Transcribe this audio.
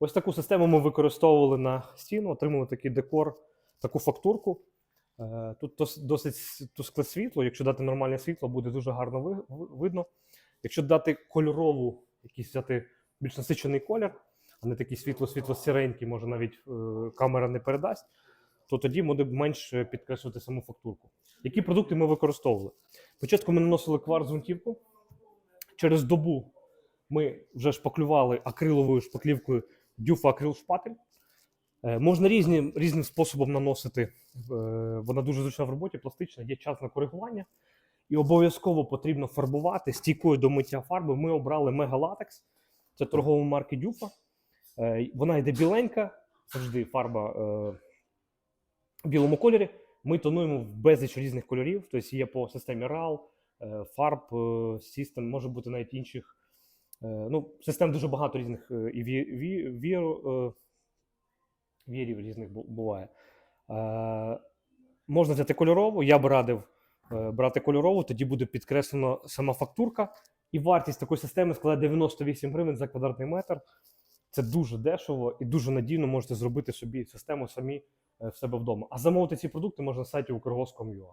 Ось таку систему ми використовували на стіну, отримали такий декор, таку фактурку. Е, Тут досить тускле світло. Якщо дати нормальне світло, буде дуже гарно ви- ви- видно. Якщо дати кольорову, якийсь взяти більш насичений колір, а не такий світло-світло сіренький, може навіть е, камера не передасть, то тоді буде менш підкреслювати саму фактурку. Які продукти ми використовували? Спочатку ми наносили кварц ґрунтівку. Через добу ми вже шпаклювали акриловою шпаклівкою дюфа акрил шпатель. Е, Можна різні, різним способом наносити. Е, Вона дуже зручна в роботі, пластична, є час на коригування. І обов'язково потрібно фарбувати стійкою до миття фарби. Ми обрали мегалатекс, це торгова марки Дюфа. Е, Вона йде біленька, завжди фарба в білому кольорі. Ми тонуємо в безліч різних кольорів, тобто є по системі RAL, фарб, System, може бути навіть інших. Е, Ну, систем дуже багато різних е, і ві, ві, віру, е, вірів різних буває. Можна взяти кольорову, я б радив брати кольорову, тоді буде підкреслено сама фактурка. І вартість такої системи складає 98 гривень за квадратний метр. Це дуже дешево і дуже надійно можете зробити собі систему самі в себе вдома. А замовити ці продукти можна на сайті Укргоз.com.ua.